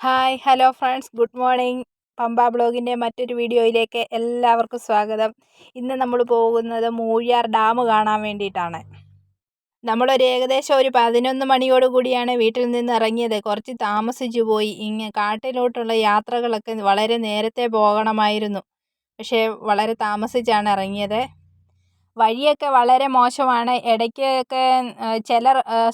Hi hello friends. Good morning. Pampa ബ്ലോഗിന്റെ മറ്റൊരു വീഡിയോയിലേക്ക് എല്ലാവർക്കും സ്വാഗതം. ഇന്ന് നമ്മൾ പോകുന്നത് മൂഴിയാർ ഡാം കാണാൻ വേണ്ടിയിട്ടാണ്. നമ്മളൊരു ഏകദേശം ഒരു പതിനൊന്ന് മണിയോട് കൂടിയാണ് വീട്ടിൽ നിന്ന് ഇറങ്ങിയത്. കുറച്ച് താമസിച്ചു പോയി. ഇങ്ങ് കാട്ടിലോട്ടുള്ള യാത്രകളൊക്കെ വളരെ നേരത്തെ പോകണമായിരുന്നു. പക്ഷേ വളരെ താമസിച്ചാണ് ഇറങ്ങിയത്. വഴിയൊക്കെ വളരെ മോശമാണ്. ഇടയ്ക്കൊക്കെ ചില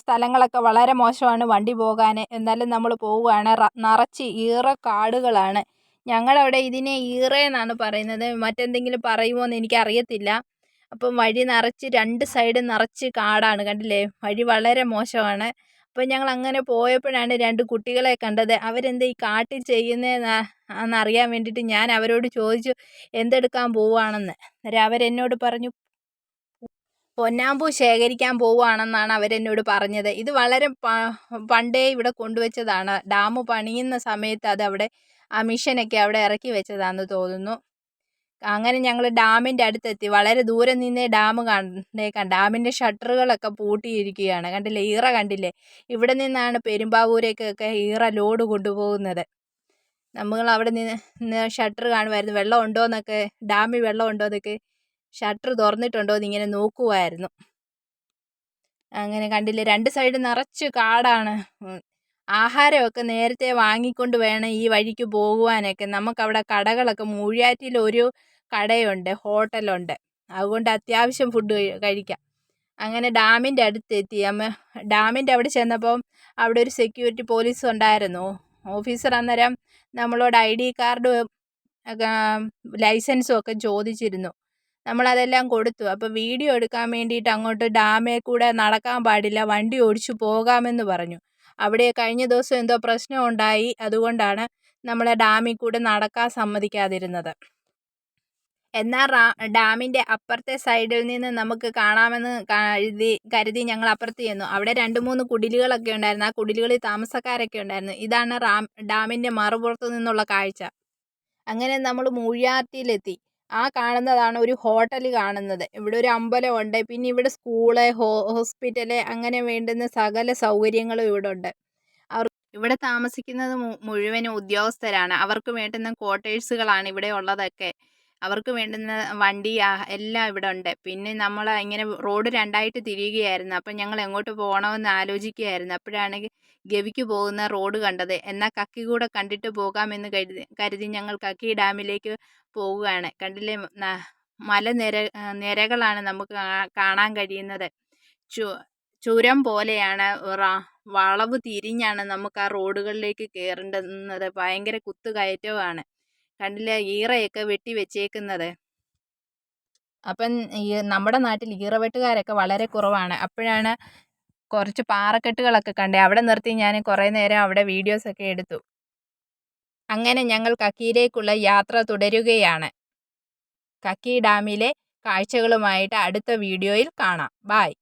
സ്ഥലങ്ങളൊക്കെ വളരെ മോശമാണ് വണ്ടി പോകാൻ എന്നാലും നമ്മൾ പോവുകയാണ്. നിറച്ച് ഈറക്കാടുകളാണ് ഞങ്ങളവിടെ ഇതിനെ ഈറ എന്നാണ് പറയുന്നത്. മറ്റെന്തെങ്കിലും പറയുമോ എന്ന് എനിക്കറിയത്തില്ല. അപ്പം വഴി നിറച്ച് രണ്ട് സൈഡ് നിറച്ച് കാടാണ്. കണ്ടില്ലേ? വഴി വളരെ മോശമാണ്. അപ്പം ഞങ്ങൾ അങ്ങനെ പോയപ്പോഴാണ് രണ്ട് കുട്ടികളെ കണ്ടത്. അവരെന്താ ഈ കാട്ടിൽ ചെയ്യുന്നതെന്ന് അറിയാൻ വേണ്ടിയിട്ട് ഞാൻ അവരോട് ചോദിച്ചു എന്തെടുക്കാൻ പോവുകയാണെന്ന്? അവരെന്നോട് പറഞ്ഞു പൊന്നാമ്പൂ ശേഖരിക്കാൻ പോവുകയാണെന്നാണ് അവരെന്നോട് പറഞ്ഞത്. ഇത് വളരെ പണ്ടേ ഇവിടെ കൊണ്ടുവച്ചതാണ്. ഡാം പണിയുന്ന സമയത്ത് അത് അവിടെ ആ മിഷനൊക്കെ അവിടെ ഇറക്കി വെച്ചതാണെന്ന് തോന്നുന്നു. അങ്ങനെ ഞങ്ങൾ ഡാമിന്റെ അടുത്തെത്തി. വളരെ ദൂരെ നിന്നേ ഡാം കണ്ടേക്കാം ഡാമിന്റെ ഷട്ടറുകളൊക്കെ പൂട്ടിയിരിക്കുകയാണ്. കണ്ടില്ലേ? ഈറ കണ്ടില്ലേ? ഇവിടെ നിന്നാണ് പെരുമ്പാവൂരേക്കൊക്കെ ഈറ ലോഡ് കൊണ്ടുപോകുന്നത്. നമ്മൾ അവിടെ നിന്ന് ഷട്ടർ കാണുമായിരുന്നു. വെള്ളം ഉണ്ടോ എന്നൊക്കെ ഡാമിൽ വെള്ളം ഉണ്ടോ എന്നൊക്കെ ഷട്ടർ തുറന്നിട്ടുണ്ടോ എന്ന് ഇങ്ങനെ നോക്കുമായിരുന്നു അങ്ങനെ കണ്ടില്ല രണ്ട് സൈഡ് നിറച്ച് കാടാണ്. ആഹാരമൊക്കെ നേരത്തെ വാങ്ങിക്കൊണ്ട് വേണം ഈ വഴിക്ക് പോകുവാനൊക്കെ. നമുക്കവിടെ കടകളൊക്കെ മൂഴിയാറ്റിൽ ഒരു കടയുണ്ട് ഹോട്ടലുണ്ട്. അതുകൊണ്ട് അത്യാവശ്യം ഫുഡ് കഴിക്കാം. അങ്ങനെ ഡാമിന്റെ അടുത്തെത്തി. അമ്മ ഡാമിന്റെ അവിടെ ചെന്നപ്പം അവിടെ ഒരു സെക്യൂരിറ്റി പോലീസ് ഉണ്ടായിരുന്നു. ഓഫീസർ അന്നേരം നമ്മളോട് ഐ ഡി കാർഡ് ലൈസൻസും ഒക്കെ ചോദിച്ചിരുന്നു. നമ്മളതെല്ലാം കൊടുത്തു. അപ്പോൾ വീഡിയോ എടുക്കാൻ വേണ്ടിയിട്ട് അങ്ങോട്ട് ഡാമിൽ കൂടെ നടക്കാൻ പാടില്ല. വണ്ടി ഓടിച്ചു പോകാമെന്ന് പറഞ്ഞു. അവിടെ കഴിഞ്ഞ ദിവസം എന്തോ പ്രശ്നം ഉണ്ടായി. അതുകൊണ്ടാണ് നമ്മളെ ഡാമിൽ കൂടെ നടക്കാൻ സമ്മതിക്കാതിരുന്നത്. എന്നാൽ ഡാമിന്റെ അപ്പുറത്തെ സൈഡിൽ നിന്ന് നമുക്ക് കാണാമെന്ന് കരുതി കരുതി ഞങ്ങൾ അപ്പുറത്ത് ചെന്നു. അവിടെ രണ്ട് മൂന്ന് കുടിലുകളൊക്കെ ഉണ്ടായിരുന്നു. ആ കുടിലുകളിൽ താമസക്കാരൊക്കെ ഉണ്ടായിരുന്നു. ഇതാണ് റാം ഡാമിന്റെ മറുപുറത്ത് നിന്നുള്ള കാഴ്ച. അങ്ങനെ നമ്മൾ മൂഴിയാറ്റിലെത്തി. ആ കാണുന്നതാണ് ഒരു ഹോട്ടൽ കാണുന്നത്. ഇവിടെ ഒരു അമ്പലമുണ്ട്. പിന്നെ ഇവിടെ സ്കൂൾ ഹോസ്പിറ്റൽ അങ്ങനെ വേണ്ടുന്ന സകല സൗകര്യങ്ങളും ഇവിടെ ഉണ്ട് അവർ ഇവിടെ താമസിക്കുന്നത് മുഴുവനും ഉദ്യോഗസ്ഥരാണ്. അവർക്ക് വേണ്ടുന്ന ക്വാർട്ടേഴ്സുകളാണ് ഇവിടെ ഉള്ളതൊക്കെ. അവർക്ക് വേണ്ടുന്ന വണ്ടി എല്ലാം ഇവിടെ ഉണ്ട്. പിന്നെ നമ്മൾ ഇങ്ങനെ റോഡ് രണ്ടായിട്ട് തിരിയുകയായിരുന്നു. അപ്പം ഞങ്ങൾ എങ്ങോട്ട് പോകണമെന്ന് ആലോചിക്കുകയായിരുന്നു. അപ്പോഴാണ് ഗവിക്ക് പോകുന്ന റോഡ് കണ്ടത്. എന്നാൽ കക്കി കൂടെ കണ്ടിട്ട് പോകാമെന്ന് കരുതി കരുതി ഞങ്ങൾ കക്കി ഡാമിലേക്ക് പോവുകയാണ്. കണ്ടില്ലേ? മലനിര നിരകളാണ് നമുക്ക് കാണാൻ കഴിയുന്നത്. ചു ചുരം പോലെയാണ് വളവ് തിരിഞ്ഞാണ് നമുക്ക് ആ റോഡുകളിലേക്ക് കയറേണ്ടുന്നത്. ഭയങ്കര കുത്തുകയറ്റമാണ് കണ്ടില്ലേ ഈറയൊക്കെ വെട്ടി വെച്ചേക്കുന്നത്. അപ്പം ഈ നമ്മുടെ നാട്ടിൽ ഈറവെട്ടുകാരൊക്കെ വളരെ കുറവാണ്. അപ്പോഴാണ് കുറച്ച് പാറക്കെട്ടുകളൊക്കെ കണ്ടേ. അവിടെ നിർത്തി ഞാൻ കുറേ നേരം അവിടെ വീഡിയോസൊക്കെ എടുത്തു. അങ്ങനെ ഞങ്ങൾ കക്കിയിലേക്കുള്ള യാത്ര തുടരുകയാണ്. കക്കി ഡാമിലെ കാഴ്ചകളുമായിട്ട് അടുത്ത വീഡിയോയിൽ കാണാം. ബായ്